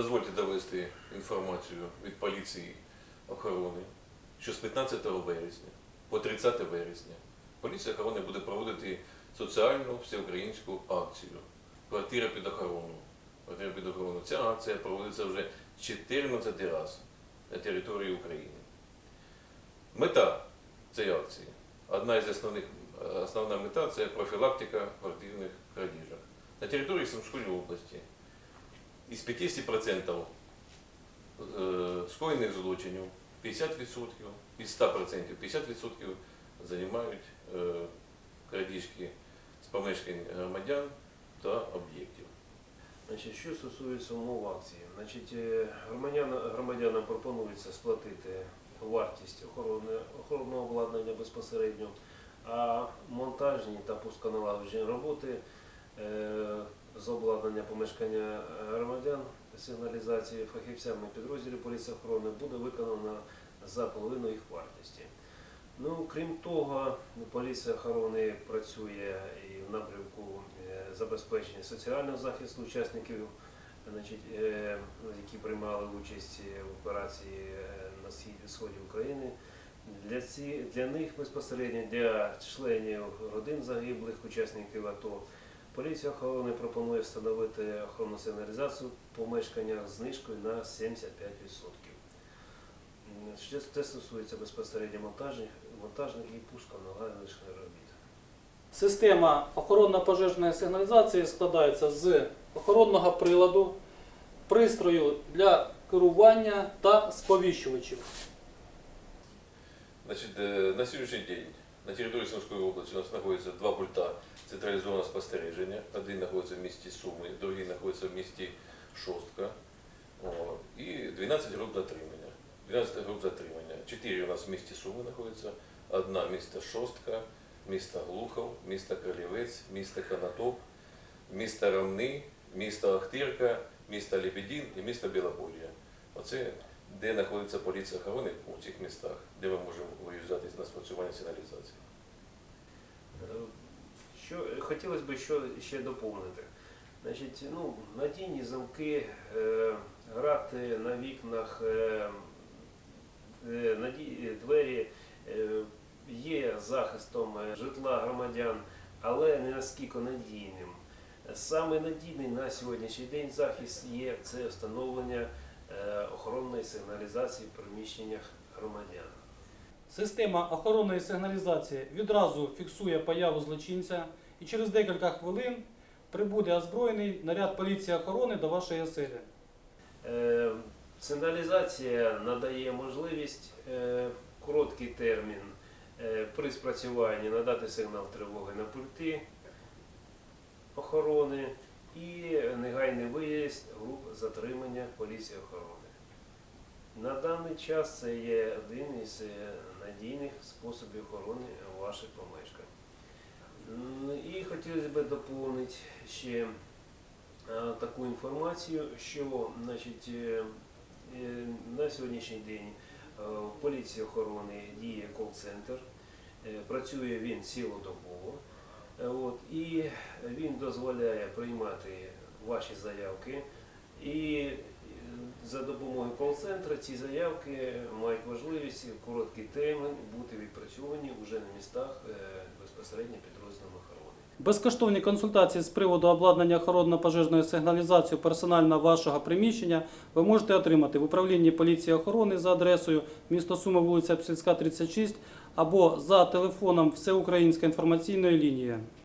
Дозвольте довести інформацію від поліції охорони, що з 15 вересня по 30 вересня поліція охорони буде проводити соціальну всеукраїнську акцію Квартира під охорону. Квартира під охорону. Ця акція проводиться вже 14 раз на території України. Мета цієї акції, одна із основних, основна мета це профілактика квартирних крадіжок. На території Сумської області із 50% е, скоєних злочинів 50%, із 100% 50% займають е, крадіжки з помешкань громадян та об'єктів. Що стосується умов акції, е, громадянам, пропонується сплатити вартість охоронного обладнання безпосередньо, а монтажні та пусконалагоджені роботи з обладнання помешкання громадян сигналізації фахівцями підрозділів поліції охорони буде виконано за половину їх вартості. Ну, крім того, поліція охорони працює і в напрямку е, забезпечення соціального захисту учасників, значить, е, які приймали участь в операції е, на сході України. Для, ці, для них безпосередньо, для членів родин загиблих учасників АТО, поліція охорони пропонує встановити охоронну сигналізацію в помешканнях з знижкою на 75%. М, це стосується безпосередньо монтажних, монтажних і пусконалагоджених робіт. Система охоронно-пожежної сигналізації складається з охоронного приладу, пристрою для керування та сповіщувачів. Значить, е, на сьогоднішній день на території Сумської області у нас знаходиться два пульта централізованого спостереження. Один знаходиться в місті Суми, другий знаходиться в місті Шостка. І 12 груп затримання. 12 груп затримання. Чотири у нас в місті Суми знаходиться, одна місто Шостка, місто Глухов, місто Кролівець, місто Канатоп, місто Ромни, місто Ахтирка, місто Лебедін і місто Білополья. Оце де знаходиться поліція охорони у цих містах, де ми можемо виїжджати на спрацювання сигналізації. Е, Що хотілося б що ще доповнити. Значить, ну, надійні замки, е, грати на вікнах, е, е, наді- двері е, є захистом е, житла громадян, але не наскільки надійним. Саме надійний на сьогоднішній день захист є це встановлення е, охоронної сигналізації в приміщеннях громадян. Система охоронної сигналізації відразу фіксує появу злочинця і через декілька хвилин прибуде озброєний наряд поліції охорони до вашої оселі. Е, Сигналізація надає можливість е, короткий термін е, при спрацюванні надати сигнал тривоги на пульти охорони і негайний виїзд груп затримання поліції охорони. На даний час це є один із е, надійних способів охорони ваших помешкань. І хотілося б доповнити ще е, таку інформацію, що значить, е, на сьогоднішній день в поліції охорони діє кол-центр, працює він цілодобово. Е, От, і він дозволяє приймати ваші заявки. І е, за допомогою кол-центру ці заявки мають можливість в короткий термін бути відпрацьовані вже на містах е, безпосередньо підрозділами охорони. Безкоштовні консультації з приводу обладнання охоронно-пожежної сигналізації персонально вашого приміщення ви можете отримати в управлінні поліції охорони за адресою місто Суми, вулиця Псільська, 36 або за телефоном Всеукраїнської інформаційної лінії.